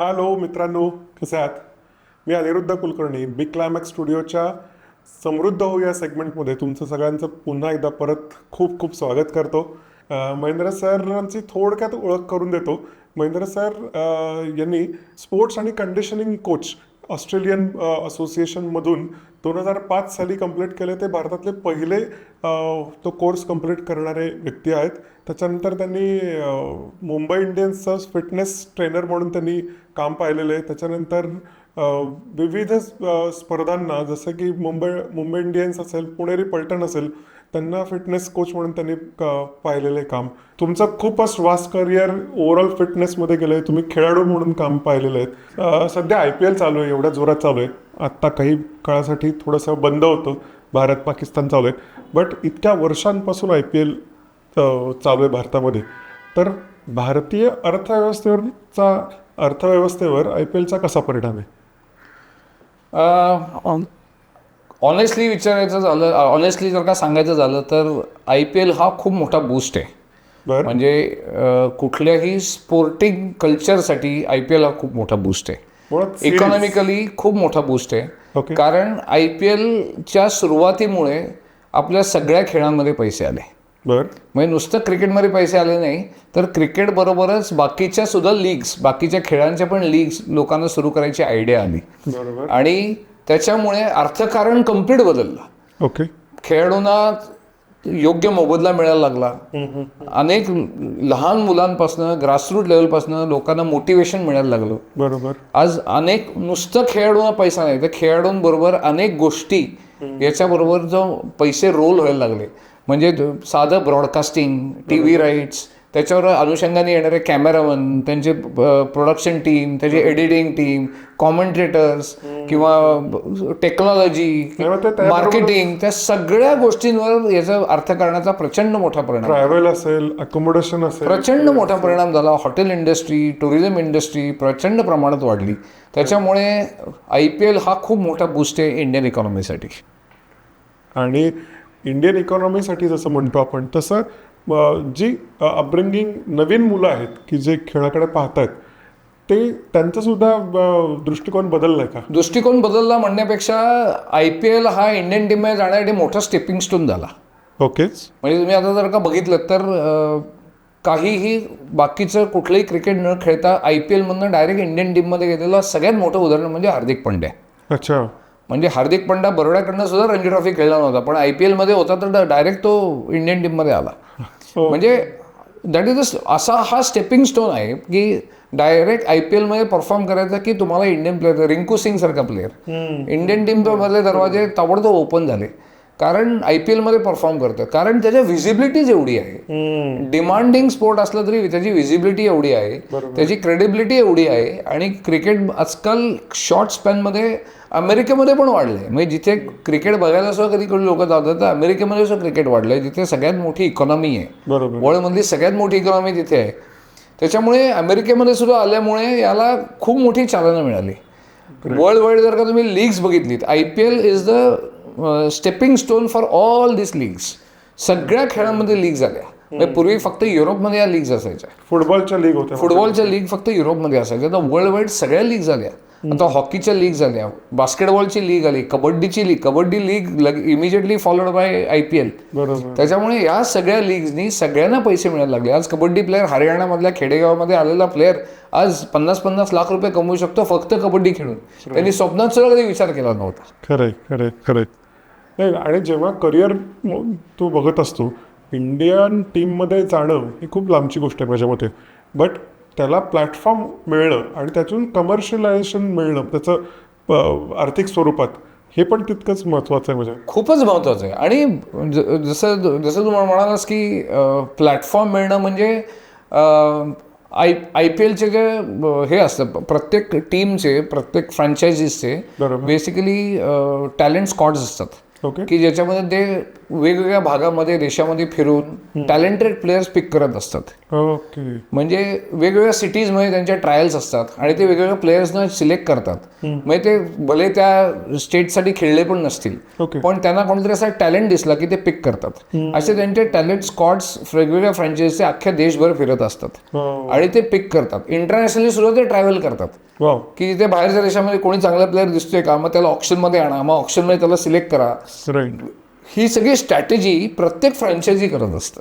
Hello मित्रांनो कसे आहात? मी अनिरुद्ध कुलकर्णी बिग क्लायमॅक्स स्टुडिओच्या समृद्ध हो या सेगमेंटमध्ये तुमचं सगळ्यांचं पुन्हा एकदा परत खूप खूप स्वागत करतो. महेंद्र सरांची थोडक्यात ओळख करून देतो. महेंद्र सर यांनी स्पोर्ट्स आणि कंडिशनिंग कोच ऑस्ट्रेलियन असोसिएशनमधून दोन हजार पाच साली कंप्लीट केले ते भारतातले पहिले तो कोर्स कंप्लीट करणारे व्यक्ती आहेत. त्याच्यानंतर त्यांनी मुंबई इंडियन्सचं फिटनेस ट्रेनर म्हणून त्यांनी काम पाहिलेलं आहे. त्याच्यानंतर विविध स्पर्धांना जसं की मुंबई मुंबई इंडियन्स असेल पुणेरी पलटण असेल त्यांना फिटनेस कोच म्हणून त्यांनी पाहिलेलं आहे काम. तुमचं खूपच वास्ट करिअर ओव्हरऑल फिटनेसमध्ये गेलं आहे तुम्ही खेळाडू म्हणून काम पाहिलेलं आहे. सध्या आय पी एल चालू आहे एवढ्या जोरात चालू आहे. आत्ता काही काळासाठी थोडंसं बंद होतं. भारत पाकिस्तान चालू आहे. बट इतक्या वर्षांपासून आय पी एल चालू आहे भारतामध्ये. तर भारतीय अर्थव्यवस्थेवरचा अर्थव्यवस्थेवर आय पी एलचा कसा परिणाम आहे? ऑनेस्टली विचारायचं झालं ऑनेस्टली जर का सांगायचं झालं तर आय पी एल हा खूप मोठा बूस्ट आहे. म्हणजे कुठल्याही स्पोर्टिंग कल्चरसाठी आय पी एल हा खूप मोठा बूस्ट आहे. इकॉनॉमिकली खूप मोठा बूस्ट आहे. कारण आय पी एलच्या सुरुवातीमुळे आपल्या सगळ्या खेळांमध्ये पैसे आले. बरं. म्हणजे नुसतं क्रिकेटमध्ये पैसे आले नाही तर क्रिकेट बरोबरच बाकीच्या सुद्धा लीग्स बाकीच्या खेळांच्या पण लीग्स लोकांना सुरू करायची आयडिया आली. बरोबर. आणि त्याच्यामुळे अर्थकारण कंप्लीट बदललं. ओके खेळाडूंना योग्य मोबदला मिळायला लागला. अनेक लहान मुलांपासनं ग्रासरूट लेवलपासनं लोकांना मोटिवेशन मिळायला लागलं. बरोबर. आज अनेक नुसतं खेळाडूंना पैसा नाही तर खेळाडूंबरोबर अनेक गोष्टी याच्याबरोबर जो पैसे रोल व्हायला लागले. म्हणजे साधं ब्रॉडकास्टिंग टी व्ही राईट्स त्याच्यावर अनुषंगाने येणारे कॅमेरामन त्यांचे प्रोडक्शन टीम त्याची एडिटिंग टीम कॉमेंट्रेटर्स किंवा टेक्नॉलॉजी मार्केटिंग त्या सगळ्या गोष्टींवर याचा अर्थकारणाचा प्रचंड मोठा परिणाम ट्रॅव्हल असेल अकोमोडेशन असेल प्रचंड मोठा परिणाम झाला. हॉटेल इंडस्ट्री टुरिझम इंडस्ट्री प्रचंड प्रमाणात वाढली. त्याच्यामुळे आय पी एल हा खूप मोठा बूस्ट आहे इंडियन इकॉनॉमीसाठी आणि इंडियन इकॉनॉमीसाठी जसं म्हणतो आपण तसं जी अपब्रिंगिंग नवीन मुलं आहेत की जे खेळाकडे पाहतात ते त्यांचा सुद्धा अ, दृष्टिकोन बदललाय का? दृष्टिकोन बदलला म्हणण्यापेक्षा आय पी एल हा इंडियन टीममध्ये जाण्यासाठी मोठा स्टेपिंग स्टोन झाला. ओकेच. म्हणजे तुम्ही आता जर का बघितलं तर काहीही बाकीचं कुठलंही क्रिकेट न खेळता आय पी एलमधनं डायरेक्ट इंडियन टीममध्ये गेलेलं सगळ्यात मोठं उदाहरण म्हणजे हार्दिक पंड्या. अच्छा. म्हणजे हार्दिक पंड्या बरोड्याकडनं सुद्धा रणजी ट्रॉफी खेळला नव्हता पण आय पी एलमध्ये होता तर डायरेक्ट तो इंडियन टीममध्ये आला. म्हणजे दॅट इज असा हा स्टेपिंग स्टोन आहे की डायरेक्ट आय पी एलमध्ये परफॉर्म करायचा की तुम्हाला इंडियन प्लेअर रिंकू सिंग सारखा प्लेअर इंडियन टीम मधले दरवाजे ताबडतोब ओपन झाले. कारण आय पी एलमध्ये परफॉर्म करतं. कारण त्याच्या व्हिजिबिलिटीज एवढी आहे डिमांडिंग स्पोर्ट असलं तरी त्याची व्हिजिबिलिटी एवढी आहे त्याची क्रेडिबिलिटी एवढी आहे आणि क्रिकेट आजकाल शॉर्ट स्पॅनमध्ये अमेरिकेमध्ये पण वाढलंय. म्हणजे जिथे क्रिकेट बघायला सुद्धा कधी कधी लोक जातात तर अमेरिकेमध्ये सुद्धा क्रिकेट वाढलंय. जिथे सगळ्यात मोठी इकॉनॉमी आहे. बरोबर. वर्ल्डमधली सगळ्यात मोठी इकॉनॉमी तिथे आहे. त्याच्यामुळे अमेरिकेमध्ये सुद्धा आल्यामुळे याला खूप मोठी चालना मिळाली. वर्ल्ड वाईड जर का तुम्ही leagues बघितलीत I P L is the stepping stone for all this leagues सगळ्या खेळांमध्ये लीग झाल्या म्हणजे पूर्वी फक्त युरोपमध्ये या लीग्स असायच्या. फुटबॉलच्या लीग होत्या. फुटबॉलच्या लीग फक्त युरोपमध्ये असायच्या. आता वर्ल्ड वाईड सगळ्या लीग झाल्या आता हॉकीच्या लीग झाल्या बास्केटबॉलची लीग आली कबड्डीची league kabaddi league immediately followed by I P L त्याच्यामुळे या सगळ्या लीग्सनी सगळ्यांना पैसे मिळायला लागले. आज कबड्डी प्लेअर हरियाणामधल्या खेडेगावामध्ये आलेला प्लेअर आज पन्नास पन्नास लाख रुपये कमवू शकतो फक्त कबड्डी खेळून. त्यांनी स्वप्नात सुद्धा कधी विचार केला नव्हता. खरंय खरंय खरंय. नाही आणि जेव्हा करिअर तू बघत असतो इंडियन टीममध्ये जाणं ही खूप लांबची गोष्ट आहे माझ्या मते. बट त्याला प्लॅटफॉर्म मिळणं आणि त्यातून कमर्शियलायझेशन मिळणं त्याचं आर्थिक स्वरूपात हे पण तितकंच महत्त्वाचं आहे म्हणजे. खूपच महत्वाचं आहे. आणि जसं जसं तू म्हणालास की प्लॅटफॉर्म मिळणं म्हणजे आय आय पी एलचे जे हे असतं प्रत्येक टीमचे प्रत्येक फ्रँचायझीसचे बरोबर. बेसिकली टॅलेंट स्कॉट्स असतात. ओके. की ज्याच्यामध्ये ते वेगवेगळ्या भागामध्ये देशामध्ये फिरून टॅलेंटेड प्लेयर्स पिक करत असतात. ओके. म्हणजे वेगवेगळ्या सिटीजमध्ये त्यांच्या ट्रायल्स असतात आणि ते वेगवेगळ्या प्लेयर्सना सिलेक्ट करतात. म्हणजे ते भले त्या स्टेटसाठी खेळले पण नसतील. पण त्यांना कोणतरी असा टॅलेंट दिसला की ते पिक करतात. असे त्यांचे टॅलेंट स्कॉट्स वेगवेगळ्या फ्रँचायझीचे अख्ख्या देशभर फिरत असतात. आणि ते पिक करतात. इंटरनॅशनली सुद्धा ते ट्रॅव्हल करतात. की तिथे बाहेरच्या देशामध्ये कोणी चांगला प्लेअर दिसतोय का मग त्याला ऑप्शनमध्ये आणा मग ऑप्शनमध्ये त्याला सिलेक्ट करा. ही सगळी स्ट्रॅटेजी प्रत्येक फ्रँचायझी करत असतं.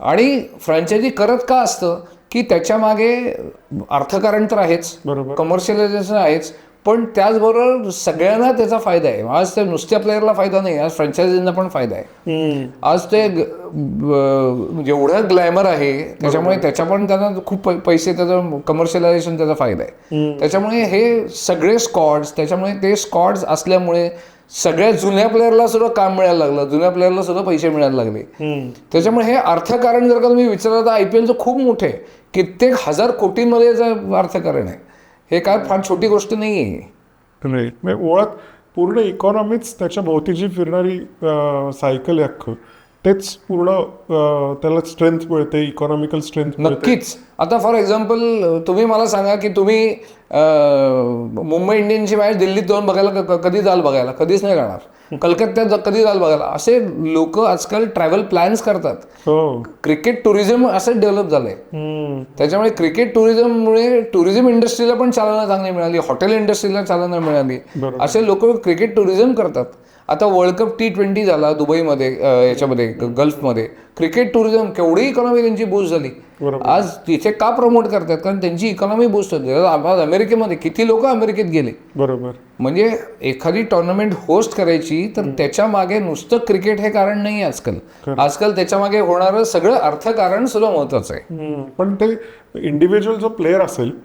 आणि फ्रँचायझी करत का असतं? की त्याच्यामागे अर्थकारण तर आहेच बरोबर. कमर्शियलायझेशन आहेच पण त्याचबरोबर सगळ्यांना त्याचा फायदा आहे. आज ते नुसत्या प्लेअरला फायदा नाही आज फ्रँचायझींना पण फायदा आहे. आज ते जेवढं ग्लॅमर आहे त्याच्यामुळे त्याच्या पण त्यांना खूप पैसे त्याचं कमर्शियलायझेशन त्याचा फायदा आहे. त्याच्यामुळे हे सगळे स्कॉड्स त्याच्यामुळे ते स्कॉड्स असल्यामुळे सगळ्या जुन्या प्लेअरला सुद्धा काम मिळायला लागलं. जुन्या प्लेअरला सुद्धा पैसे मिळायला लागले. त्याच्यामुळे हे अर्थकारण जर का तुम्ही विचारलं तर आय पी एलचं खूप मोठे आहे. कित्येक हजार कोटींमध्ये अर्थकारण आहे. हे काय फार छोटी गोष्ट नाही. आहे म्हणजे मुळात पूर्ण इकॉनॉमीच त्याच्या भोवती जी फिरणारी सायकल आहे अख्खं. तेच पूर्ण त्याला स्ट्रेंथ मिळते इकॉनॉमिकल स्ट्रेंथ नक्कीच. आता फॉर एक्झाम्पल तुम्ही मला सांगा की तुम्ही मुंबई इंडियन्सची मॅच दिल्लीत जाऊन बघायला कधी जाल बघायला? कधीच नाही जाणार. कलकत्त्यात कधी जाल बघायला? असे लोक आजकाल ट्रॅव्हल प्लॅन्स करतात. हो. क्रिकेट टुरिझम असं डेव्हलप झालंय. त्याच्यामुळे क्रिकेट टुरिझममुळे टुरिझम इंडस्ट्रीला पण चालना चांगली मिळाली हॉटेल इंडस्ट्रीला चालना मिळाली. असे लोक क्रिकेट टुरिझम करतात. आता वर्ल्ड कप टी ट्वेंटी झाला दुबईमध्ये याच्यामध्ये गल्फमध्ये. क्रिकेट टुरिझम केवढी इकॉनॉमी त्यांची बूस्ट झाली. आज तिथे का प्रमोट करतात? कारण त्यांची इकॉनॉमी बूस्ट होते आज अमेरिकेमध्ये किती लोक अमेरिकेत गेले? बरोबर. म्हणजे एखादी टुर्नामेंट होस्ट करायची तर त्याच्यामागे नुसतं क्रिकेट हे कारण नाही आजकाल. आजकाल त्याच्यामागे होणारं सगळं अर्थकारण सुद्धा महत्वाचं आहे. पण ते इंडिव्हिज्युअल जो प्लेअर असेल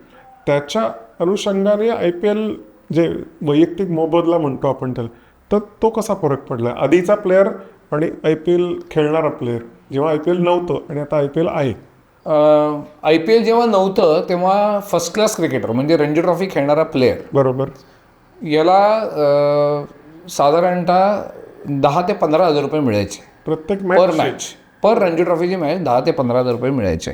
त्याच्या अनुषंगाने आय पी एल जे वैयक्तिक मोबदला म्हणतो आपण त्याला तर तो कसा फरक पडला? आधीचा प्लेअर आणि आय पी एल खेळणारा प्लेअर जेव्हा आय पी एल नव्हतं आणि आता आय पी एल आहे. आय पी एल जेव्हा नव्हतं तेव्हा फर्स्ट क्लास क्रिकेटर म्हणजे रणजी ट्रॉफी खेळणारा प्लेअर बरोबर. याला साधारणतः दहा ते पंधरा हजार रुपये मिळायचे. प्रत्येक पर मॅच पर रणजी ट्रॉफीची मॅच दहा ते पंधरा हजार रुपये मिळायचे.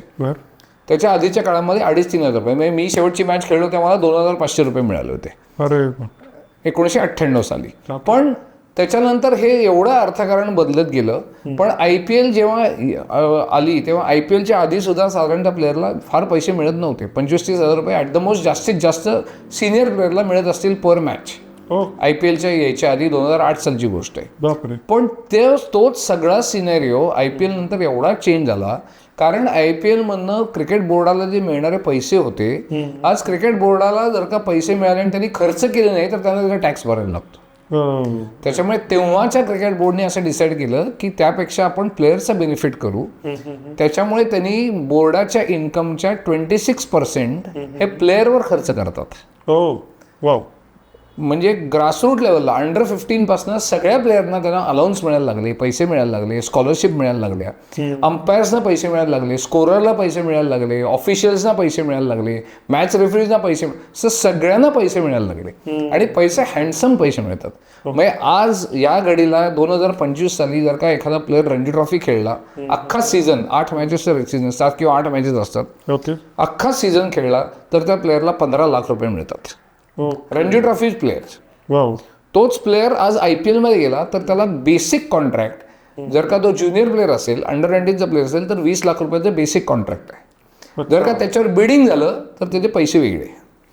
त्याच्या आधीच्या काळामध्ये अडीच तीन हजार रुपये. म्हणजे मी शेवटची मॅच खेळलो तेव्हा मला दोन हजार पाचशे रुपये मिळाले होते. अरे एकोणीसशे अठ्ठ्याण्णव साली. पण त्याच्यानंतर हे एवढं अर्थकारण बदलत गेलं पण आय पी एल जेव्हा आली तेव्हा आय पी एलच्या आधी सुद्धा साधारणतः प्लेअरला फार पैसे मिळत नव्हते. पंचवीस तीस हजार रुपये ॲट द मोस्ट जास्तीत जास्त सिनियर प्लेअरला मिळत असतील पर मॅच आय पी एलच्या यायच्या आधी दोन हजार आठ सालची गोष्ट आहे. पण ते तोच सगळा सिनेरिओ आय पी एल नंतर एवढा चेंज झाला कारण आय पी एलमधनं क्रिकेट बोर्डाला जे मिळणारे पैसे होते आज क्रिकेट बोर्डाला जर का पैसे मिळाले आणि त्यांनी खर्च केले नाही तर त्यांना त्याचा टॅक्स भरायला लागतो. हं. त्याच्यामुळे तेव्हाच्या क्रिकेट बोर्डने असं डिसाईड केलं की त्यापेक्षा आपण प्लेयरचा बेनिफिट करू. त्याच्यामुळे त्यांनी बोर्डाच्या इन्कमच्या ट्वेंटी सिक्स पर्सेंट हे प्लेअरवर खर्च करतात. हो. वाव. म्हणजे ग्रासरूट लेवलला अंडर फिफ्टीन पासून सगळ्या प्लेयरना त्यांना अलाउन्स मिळायला लागले पैसे मिळायला लागले स्कॉलरशिप मिळायला लागल्या. अंपायर्सना पैसे मिळायला लागले स्कोररला पैसे मिळायला लागले ऑफिशियल्सना पैसे मिळायला लागले मॅच रेफरीजना पैसे असं सगळ्यांना पैसे मिळायला लागले. आणि पैसे हँडसम पैसे मिळतात. म्हणजे आज या घडीला दोन हजार पंचवीस साली जर का एखादा प्लेअर रणजी ट्रॉफी खेळला अख्खा सीझन आठ मॅचेसचा सीझन असतात किंवा आठ मॅचेस असतात. ओके. अख्खा सीझन खेळला तर त्या प्लेअरला पंधरा लाख रुपये मिळतात. हो रणजी ट्रॉफीज प्लेयर्स वाव. तोच प्लेअर आज आय पी एलमध्ये गेला तर त्याला बेसिक कॉन्ट्रॅक्ट जर का तो ज्युनियर प्लेअर असेल अंडर नाईन्टीनचा प्लेअर असेल तर वीस लाख रुपयाचं बेसिक कॉन्ट्रॅक्ट आहे. जर का त्याच्यावर बिडिंग झालं तर त्याचे पैसे वेगळे.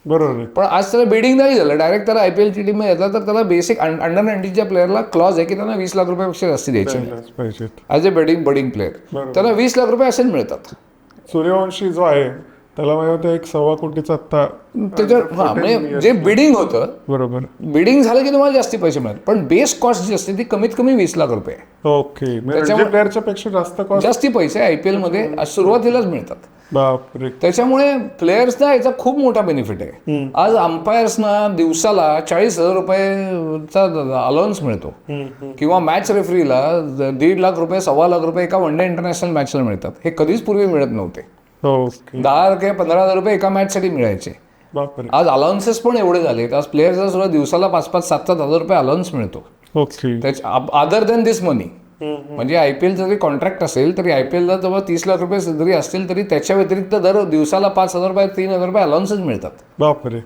बरोबर पण आज त्याला बिडिंग नाही झालं डायरेक्ट त्याला आय पी एलची टीममध्ये येतला तर त्याला बेसिक अंडर नाईन्टीनच्या प्लेअरला क्लॉज आहे की त्यांना वीस लाख रुपयापेक्षा जास्त द्यायचे. As a bedding budding player. त्याला वीस लाख रुपये असेच मिळतात. सूर्यवंशी जो आहे त्याला माझ्या मते एक सव्वा कोटीचा आत्ता त्याच्यावर हां म्हणजे जे बिडिंग होतं बरोबर. बिडिंग झालं की तुम्हाला जास्ती पैसे मिळतात पण बेस कॉस्ट जी असते ती कमीत कमी वीस लाख रुपये. ओके म्हणजे प्लेअरच्या पेक्षा जास्त कॉस्ट जास्ती पैसे आय पी एलमध्ये सुरुवातीलाच मिळतात. बापरे. त्याच्यामुळे प्लेयर्सना याचा खूप मोठा बेनिफिट आहे. आज अंपायर्सना दिवसाला चाळीस हजार रुपयेचा अलाउन्स मिळतो. किंवा मॅच रेफरीला दीड लाख रुपये सव्वा लाख रुपये एका वन डे इंटरनॅशनल मॅचला मिळतात. हे कधीच पूर्वी मिळत नव्हते. दहा किंवा पंधरा हजार रुपये एका मॅचसाठी मिळायचे. आज अलाउन्सेस पण एवढे झाले आज प्लेयर्सला सुद्धा दिवसाला पाच पाच सात सात हजार रुपये अलाउन्स मिळतो. अदर दॅन दिस मनी म्हणजे आय पी एलचं जरी कॉन्ट्रॅक्ट असेल तरी आय पी एलला जवळ तीस लाख रुपये जरी असतील तरी त्याच्या व्यतिरिक्त दर दिवसाला पाच हजार रुपये तीन हजार रुपये अलाउन्सेस मिळतात. बापरे.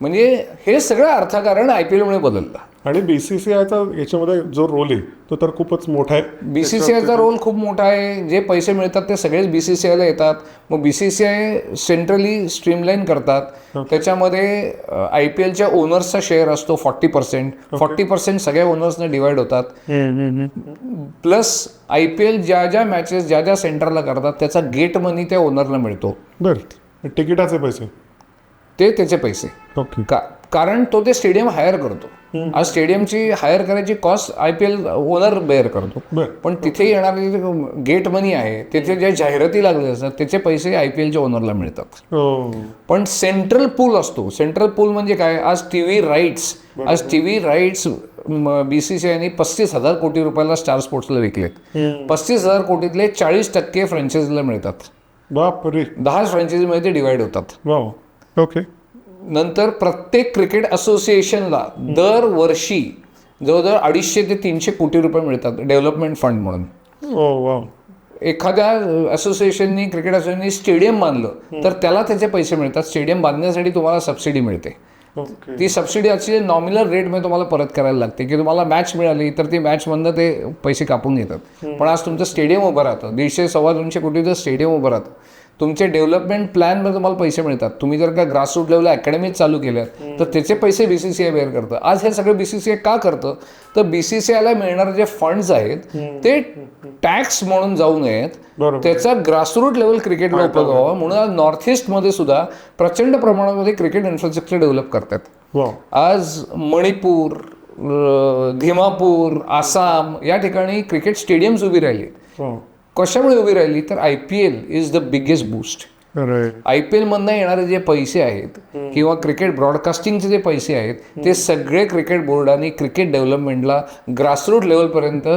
म्हणजे हे सगळं अर्थकारण आय पी एलमुळे बदललं. आणि बीसीसीआयचा याच्यामध्ये जो रोल आहे तो तर खूपच मोठा आहे. बीसीसीआयचा रोल खूप मोठा आहे. जे पैसे मिळतात ते सगळेच बीसीसीआयला येतात. मग बीसीसीआय सेंट्रली स्ट्रीमलाईन करतात. त्याच्यामध्ये आय पी एलच्या ओनर्सचा शेअर असतो फॉर्टी पर्सेंट फॉर्टी पर्सेंट सगळ्या ओनर्सने डिवाइड होतात. प्लस आय पी एल ज्या ज्या मॅचेस ज्या ज्या सेंटरला करतात त्याचा गेट मनी त्या ओनरला मिळतो. बरं. तिकिटाचे पैसे? ते त्याचे पैसे. ओके का? कारण तो ते स्टेडियम हायर करतो. आज स्टेडियमची हायर करायची cost I P L owner bear करतो. पण तिथे येणारे गेट मनी आहे तिथे ज्या जाहिराती लागले असतात त्याचे पैसे आय पी एलच्या ओनरला मिळतात. हो. पण सेंट्रल पूल असतो. सेंट्रल पूल म्हणजे काय? आज टी व्ही राईट्स आज T V rights B C C आयने पस्तीस हजार कोटी रुपयाला स्टार स्पोर्ट्सला विकलेत. पस्तीस हजार कोटीतले चाळीस टक्के फ्रँचायझीला मिळतात. बापरे. दहा फ्रँचायझीमध्ये ते डिवाइड होतात. ओके नंतर प्रत्येक क्रिकेट असोसिएशनला दरवर्षी जवळजवळ अडीचशे ते तीनशे कोटी रुपये मिळतात डेव्हलपमेंट फंड म्हणून. ओ वाव एखाद्या असोसिएशननी क्रिकेट असोसिएशननी स्टेडियम बांधलं तर त्याला त्याचे पैसे मिळतात. स्टेडियम बांधण्यासाठी तुम्हाला सबसिडी मिळते. ओके. ती सबसिडी अशी नॉमिनल रेटमध्ये तुम्हाला परत करायला लागते की तुम्हाला मॅच मिळाली तर ती मॅचमधनं ते पैसे कापून घेतात. पण आज तुमचं स्टेडियम उभं राहतं. दीडशे सव्वा दोनशे कोटीचं स्टेडियम उभं राहतं. तुमचे डेव्हलपमेंट प्लॅनमध्ये तुम्हाला पैसे मिळतात. तुम्ही जर का ग्रासरूट लेवलला अकॅडमीज चालू केल्यात तर त्याचे पैसे B C C I bear करतं. आज हे सगळं बी सी सी आय का करतं? तर बी सी सी आयला मिळणारे जे फंड्स आहेत ते टॅक्स म्हणून जाऊ नयेत. त्याचा ग्रासरूट लेवल क्रिकेटला उपयोग व्हावा. म्हणून आज नॉर्थ ईस्टमध्ये सुद्धा प्रचंड प्रमाणामध्ये क्रिकेट इन्फ्रास्ट्रक्चर डेव्हलप करतात. आज मणिपूर धिमापूर आसाम या ठिकाणी क्रिकेट स्टेडियम्स उभी राहिली. कशामुळे उभी राहिली? तर I P L is the biggest boost I P एलमधनं येणारे जे पैसे आहेत किंवा क्रिकेट ब्रॉडकास्टिंगचे जे पैसे आहेत ते सगळे क्रिकेट बोर्डाने क्रिकेट डेव्हलपमेंटला ग्रासरूट लेवलपर्यंत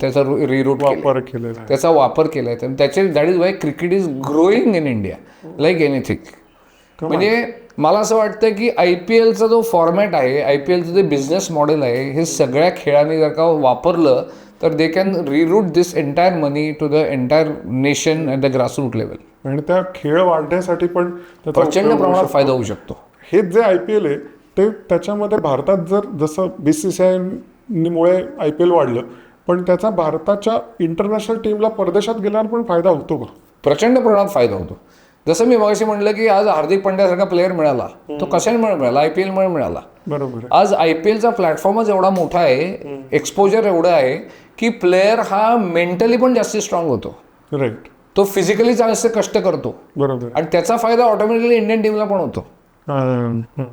त्याचा रिरूट वापर केलेला त्याचा वापर केला आहे. त्याचे that is why cricket is growing in India like anything म्हणजे मला असं वाटतं की आय पी एलचा जो फॉर्मॅट आहे आय पी एलचं जे बिझनेस मॉडेल आहे हे सगळ्या खेळांनी जर का वापरलं तर they can reroute this entire money to the entire nation at the grassroot level आणि त्या खेळ वाढण्यासाठी पण प्रचंड प्रमाणात. फायदा होऊ शकतो. हेच जे आय पी एल आहे ते त्याच्यामध्ये भारतात जर जसं बी सी सी मुळे आय पी एल वाढलं पण त्याचा भारताच्या इंटरनॅशनल टीमला परदेशात गेल्यावर पण फायदा होतो का? प्रचंड प्रमाणात फायदा होतो. जसं मी मगाशी म्हटलं की आज हार्दिक पांड्यासारखा प्लेअर मिळाला तो कशामुळे मिळाला? आय पी एलमुळे मिळाला. बरोबर आज आय पी एलचा प्लॅटफॉर्मच एवढा मोठा आहे एक्सपोजर एवढं आहे की प्लेअर हा मेंटली पण जास्त स्ट्रॉंग होतो. राईट तो फिजिकली जास्त कष्ट करतो. बरोबर. आणि त्याचा फायदा ऑटोमॅटिकली इंडियन टीमला पण होतो.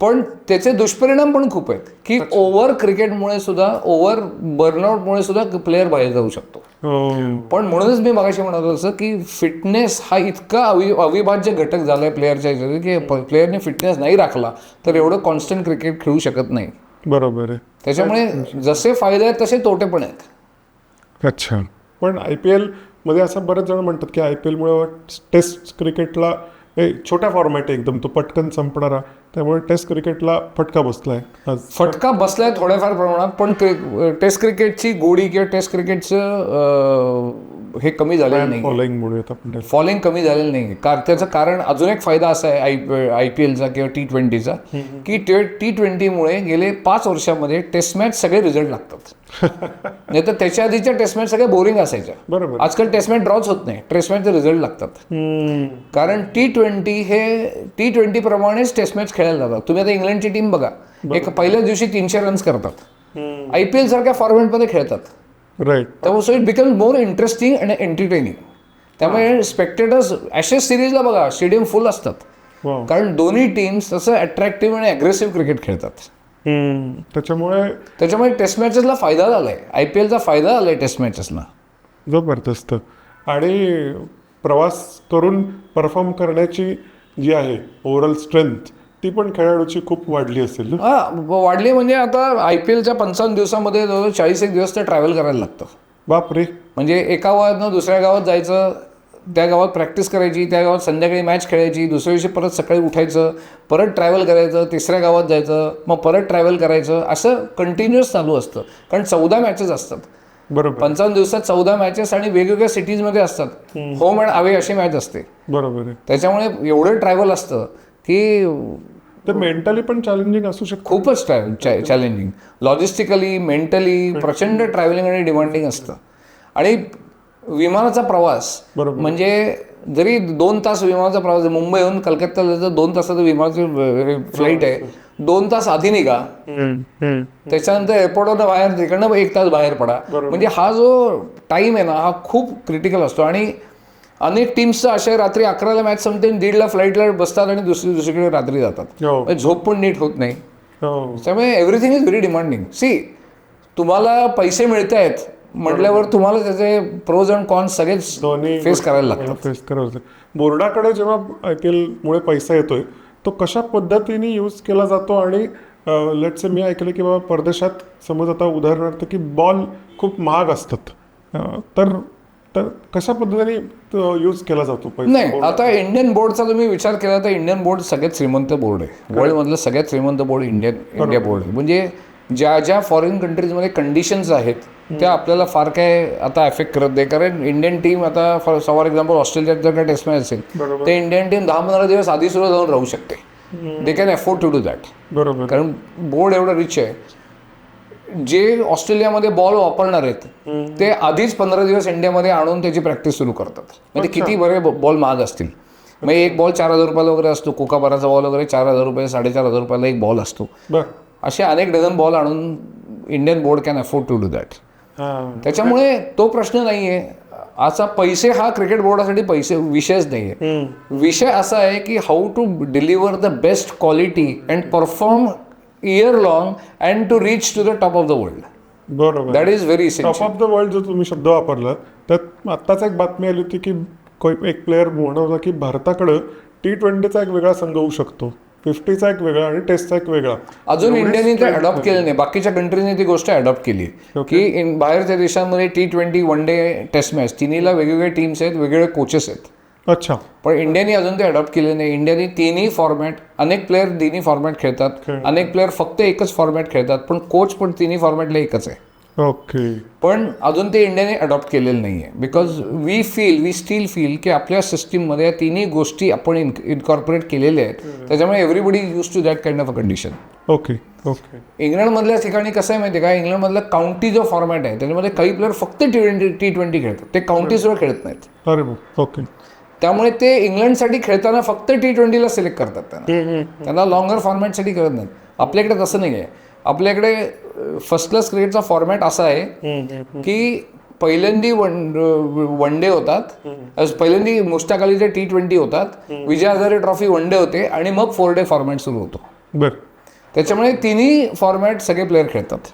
पण त्याचे दुष्परिणाम पण खूप आहेत की ओव्हर क्रिकेटमुळे सुद्धा ओव्हर बर्नआउटमुळे सुद्धा प्लेअर बाहेर जाऊ शकतो. हो. पण म्हणूनच मी मगाशी म्हणत होतो की फिटनेस हा इतका अवि अविभाज्य घटक झालाय प्लेअरच्या ह्याच्यात की प्लेअरने फिटनेस नाही राखला तर एवढं कॉन्स्टंट क्रिकेट खेळू शकत नाही. बरोबर आहे. त्याच्यामुळे जसे फायदे आहेत तसे तोटे पण आहेत. अच्छा. पण आय पी एलमध्ये असं बरेच जण म्हणतात की आय पी एलमुळे टेस्ट क्रिकेटला हे छोट्या फॉर्मॅट आहे एकदम तो पटकन संपणारा. त्यामुळे टेस्ट क्रिकेटला फटका बसलाय. फटका बसलाय थोड्याफार प्रमाणात पण टेस्ट क्रिकेटची गोडी किंवा टेस्ट क्रिकेटचं हे कमी झालेलं नाही फॉलोईंग. फॉलोइंग कमी झालेलं नाही कार त्याचं कारण अजून एक फायदा असा आहे आय आय पी एलचा किंवा टी ट्वेंटीचा की टी ट्वेंटीमुळे गेले पाच वर्षामध्ये टेस्ट मॅच सगळे रिझल्ट लागतात. नाही तर त्याच्या आधीच्या टेस्ट मॅच सगळ्या बोरिंग असायच्या. बरोबर. आजकाल टेस्ट मॅच ड्रॉच होत नाही. टेस्ट मॅचचे रिझल्ट लागतात. कारण टी ट्वेंटी हे टी ट्वेंटी प्रमाणेच टेस्ट मॅच खेळायला जातात. तुम्ही आता इंग्लंडची टीम बघा. एक पहिल्याच दिवशी तीनशे रन्स करतात. आय पी एल सारख्या फॉर्मॅटमध्ये खेळतात. राईट त्यामुळे so it become more interesting आणि एंटरटेनिंग त्यामुळे स्पेक्टेटर्स ॲशेस सिरीजला बघा स्टेडियम फुल असतात. कारण दोन्ही टीम्स तसं अट्रॅक्टिव्ह आणि अग्रेसिव्ह क्रिकेट खेळतात. त्याच्यामुळे त्याच्यामुळे टेस्ट मॅचेसला फायदा झालाय. आय पी एलचा फायदा झालाय टेस्ट मॅचेसला जबरदस्त. आणि प्रवास करून परफॉर्म करण्याची जी आहे ओव्हरऑल स्ट्रेंथ ती पण खेळाडूची खूप वाढली असेल ना? हा वाढली म्हणजे आता आय पी एलच्या पंचावन्न दिवसामध्ये जवळजवळ चाळीस एक दिवस तर ट्रॅव्हल करायला लागतं. बापरे. म्हणजे एका गावातनं दुसऱ्या गावात जायचं त्या गावात प्रॅक्टिस करायची त्या गावात संध्याकाळी मॅच खेळायची दुसऱ्या दिवशी परत सकाळी उठायचं परत ट्रॅव्हल करायचं तिसऱ्या गावात जायचं मग परत ट्रॅव्हल करायचं असं कंटिन्युअस चालू असतं. कारण चौदा मॅचेस असतात. बरोबर. पंचावन्न दिवसात चौदा मॅचेस आणि वेगवेगळ्या सिटीजमध्ये असतात. होम अँड अवे अशी मॅच असते. बरोबर आहे. त्याच्यामुळे एवढं ट्रॅव्हल असतं. की ते मेंटली पण चॅलेंजिंग असू शकतं. खूपच चॅलेंजिंग लॉजिस्टिकली मेंटली प्रचंड ट्रॅव्हलिंग आणि डिमांडिंग असतं. आणि विमानाचा प्रवास बरोबर. म्हणजे जरी दोन तास विमानाचा प्रवास मुंबईहून कलकत्त्याला जर दोन तासाचं विमानाची फ्लाईट आहे दोन तास आधी निघा. त्याच्यानंतर एअरपोर्टवर बाहेर तिकडनं एक तास बाहेर पडा. म्हणजे हा जो टाइम आहे ना हा खूप क्रिटिकल असतो. आणि अनेक टीम्सचं अशा रात्री अकराला मॅच संपते आणि दीडला फ्लाईटला बसतात आणि दुसरी दुसरीकडे रात्री जातात. हो. म्हणजे झोप पण नीट होत नाही. हो. त्यामुळे everything is very demanding see तुम्हाला पैसे मिळत आहेत म्हटल्यावर तुम्हाला त्याचे प्रोज अँड कॉन्स सगळेच फेस करायला लागतात. फेस करावं लागतं. बोर्डाकडे जेव्हा आय पी एलमुळे पैसा येतोय तो कशा पद्धतीने यूज केला जातो आणि लेट्स मी ऐकलं की बाबा परदेशात समज आता उदाहरणार्थ की बॉल खूप महाग असतात. तर तर कशा पद्धतीने यूज केला जातो नाही आता इंडियन बोर्डचा तुम्ही विचार केला तर इंडियन बोर्ड सगळ्यात श्रीमंत बोर्ड आहे. वर्ल्डमधलं सगळ्यात श्रीमंत बोर्ड इंडियन इंडिया बोर्ड आहे. म्हणजे ज्या ज्या फॉरेन कंट्रीजमध्ये कंडिशन्स आहेत त्या आपल्याला फार काय आता अफेक्ट करत नाही. कारण इंडियन टीम आता फॉर फॉर एक्झाम्पल ऑस्ट्रेलियात जर काय टेस्ट मॅच असेल बरोबर. ते इंडियन टीम दहा पंधरा दिवस आधी सुद्धा जाऊन राहू शकते. They can afford to do that बरोबर. कारण बोर्ड एवढं रिच आहे जे ऑस्ट्रेलियामध्ये बॉल वापरणार आहेत ते आधीच पंधरा दिवस इंडियामध्ये आणून त्याची प्रॅक्टिस सुरू करतात. म्हणजे किती बरे बॉल महाग असतील. मग एक बॉल चार हजार रुपयाला वगैरे असतो कोकाबाराचा बॉल वगैरे चार हजार रुपये साडेचार हजार रुपयाला एक बॉल असतो. असे अनेक डझन बॉल आणून Indian board can afford to do that त्याच्यामुळे तो प्रश्न नाही आहे असा पैसे हा क्रिकेट बोर्डासाठी पैसे विषयच नाही आहे विषय असा आहे की how to deliver the best quality and perform year long and to reach to the top of the world बरोबर that is very top of the world जो तुम्ही शब्द वापरला त्यात आत्ताच एक बातमी आली होती की कोई- एक प्लेअर म्हणत होता की भारताकडं टी ट्वेंटीचा एक वेगळा संघ होऊ शकतो. फिफ्टीचा एक वेगळा आणि टेस्टचा एक वेगळा. अजून इंडियाने ते अडॉप्ट केलं नाही. बाकीच्या कंट्रीजने ती गोष्ट अडॉप्ट केली. आहे की इन बाहेरच्या देशांमध्ये T twenty one day test match तिन्हीला वेगवेगळे टीम्स आहेत वेगवेगळे कोचेस आहेत. अच्छा. पण इंडियाने अजून ते अडॉप्ट केले नाही. इंडियाने तिन्ही फॉर्मॅट अनेक प्लेअर तिन्ही फॉर्मॅट खेळतात. अनेक प्लेअर फक्त एकच फॉर्मॅट खेळतात पण कोच पण तिन्ही फॉर्मॅटला एकच आहे. ओके. पण अजून ते इंडियाने अडॉप्ट केलेलं नाही आहे because we feel we still feel की आपल्या सिस्टीममध्ये या तिन्ही गोष्टी आपण इन्कॉर्पोरेट केलेल्या आहेत. त्याच्यामुळे everybody use to that kind of a condition okay okay. इंग्लंडमधल्या ठिकाणी कसं आहे माहिती आहे का इंग्लंडमधला काउंटी जो फॉर्मॅट आहे त्याच्यामध्ये काही प्लेअर फक्त टी ट्वेंटी टी ट्वेंटी खेळतात. ते काउंटी सुद्धा खेळत नाहीत. अरे ओके. त्यामुळे ते इंग्लंडसाठी खेळताना फक्त टी ट्वेंटीला सिलेक्ट करतात त्यांना. त्यांना लॉंगर फॉर्मॅटसाठी करत नाहीत. आपल्याकडे तसं नाही आहे आपल्याकडे फर्स्ट क्लास क्रिकेटचा फॉर्मॅट असा आहे की पहिल्यांदी वन वन डे होतात. पहिल्यांदी मुश्ताक अलीचे टी ट्वेंटी होतात Vijay Hazare trophy one day होते आणि मग फोर डे फॉर्मॅट सुरू होतो. बर. त्याच्यामुळे तिन्ही फॉर्मॅट सगळे प्लेअर खेळतात.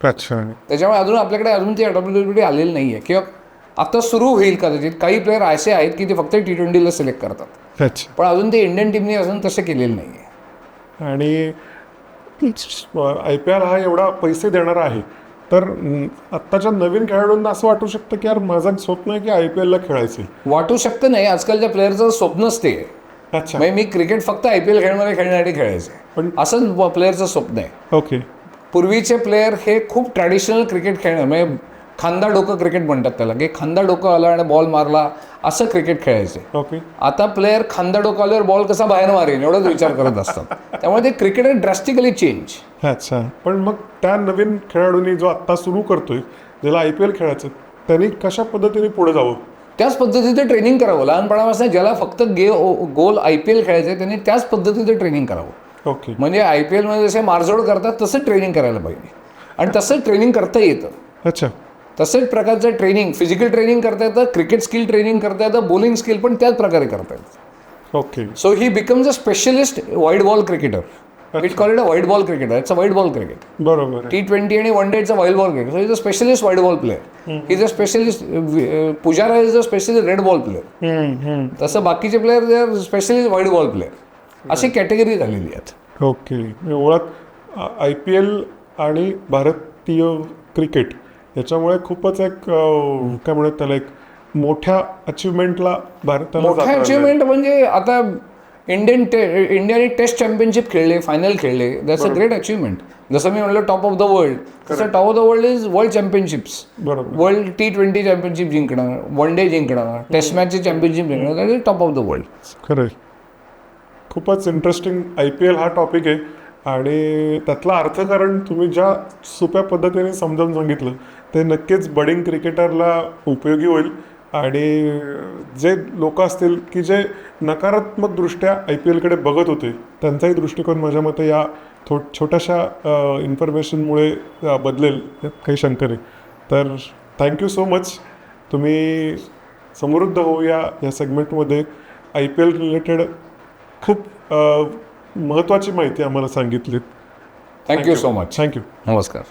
अच्छा. त्याच्यामुळे अजून आपल्याकडे अजून ती अडॉप्टेबिलिटी आलेली नाही आहे किंवा आता सुरू होईल कदाचित. काही प्लेअर असे आहेत की ते फक्त टी ट्वेंटीला सिलेक्ट करतात. पण अजून ते इंडियन टीमने अजून तसे केलेलं नाही आणि आय पी एल हा एवढा पैसे देणारा आहे. तर आत्ताच्या नवीन खेळाडूंना असं वाटू शकतं की यार माझं स्वप्न आहे की आय पी एलला खेळायचं वाटू शकतं नाही. आजकालच्या प्लेअरचं स्वप्नच ते अच्छा. म्हणजे मी क्रिकेट फक्त आय पी एल खेळमध्ये खेळण्यासाठी खेळायचं. पण- असंच प्लेअरचं स्वप्न आहे. ओके. पूर्वीचे प्लेअर हे खूप ट्रॅडिशनल क्रिकेट खेळणं म्हणजे खांदा डोकं क्रिकेट म्हणतात त्याला. की खांदा डोकं आला आणि बॉल मारला असं क्रिकेट खेळायचे. ओके. आता प्लेअर खांदा डोकं आल्यावर बॉल कसा बाहेर मारेल एवढाच विचार करत असतात. त्यामुळे ते क्रिकेट ड्रास्टिकली चेंज अच्छा. पण मग त्या नवीन खेळाडूंनी जो आत्ता सुरू करतोय ज्याला आय पी एल खेळायचं त्यांनी कशा पद्धतीने पुढे जावं? त्याच पद्धतीचं ट्रेनिंग करावं. लहानपणापासून ज्याला फक्त गे गोल आय पी एल खेळायचं आहे त्यांनी त्याच पद्धतीचं ट्रेनिंग करावं. ओके. म्हणजे आय पी एलमध्ये जसे मारजोड करतात तसं ट्रेनिंग करायला पाहिजे. आणि तसं ट्रेनिंग करता येतं. अच्छा. तसेच प्रकारचं ट्रेनिंग फिजिकल ट्रेनिंग करता येतं क्रिकेट स्किल ट्रेनिंग करता येतं बॉलिंग स्किल पण त्याच प्रकारे करता येतं. Okay so he becomes a specialist white ball cricketer it call it a white ball cricketer it's a white ball cricket बरोबर टी ट्वेंटी आणि one day it's a white ball cricket so is a specialist white ball player is a specialist Pujara is a specialist red ball player. तसं बाकीचे player they are specialist white ball player अशी category झालेली आहेत. Okay मुळात I P L आणि भारतीय cricket याच्यामुळे खूपच एक काय म्हणत त्याला एक मोठ्या अचिव्हमेंटला भारताला मोठा जाता आलंय. अचिव्हमेंट म्हणजे आता इंडियन टे इंडियाने टेस्ट चॅम्पियनशिप खेळले फायनल खेळले. दॅट्स अ ग्रेट अचिव्हमेंट जसं मी म्हणलं टॉप ऑफ द वर्ल्ड तसं top of the world is world championships बरोबर. वर्ल्ड टी ट्वेंटी चॅम्पियनशिप जिंकणं वन डे जिंकणं टेस्ट मॅचची चॅम्पियनशिप जिंकणं that is top of the world खरं खूपच इंटरेस्टिंग आय पी एल हा टॉपिक आहे. आणि त्यातला अर्थकारण तुम्ही ज्या सोप्या पद्धतीने समजावून सांगितलं ते नक्कीच बडिंग क्रिकेटरला उपयोगी होईल. आणि जे लोक असतील की जे नकारात्मकदृष्ट्या आय पी एलकडे बघत होते त्यांचाही दृष्टिकोन माझ्या मते या थो छोट्याशा इन्फॉर्मेशनमुळे बदलेल यात काही शंका नाही. तर थँक्यू सो मच तुम्ही समृद्ध होऊया या सेगमेंटमध्ये आय पी एल रिलेटेड खूप महत्त्वाची माहिती आम्हाला सांगितलीत. Thank you so much thank you नमस्कार.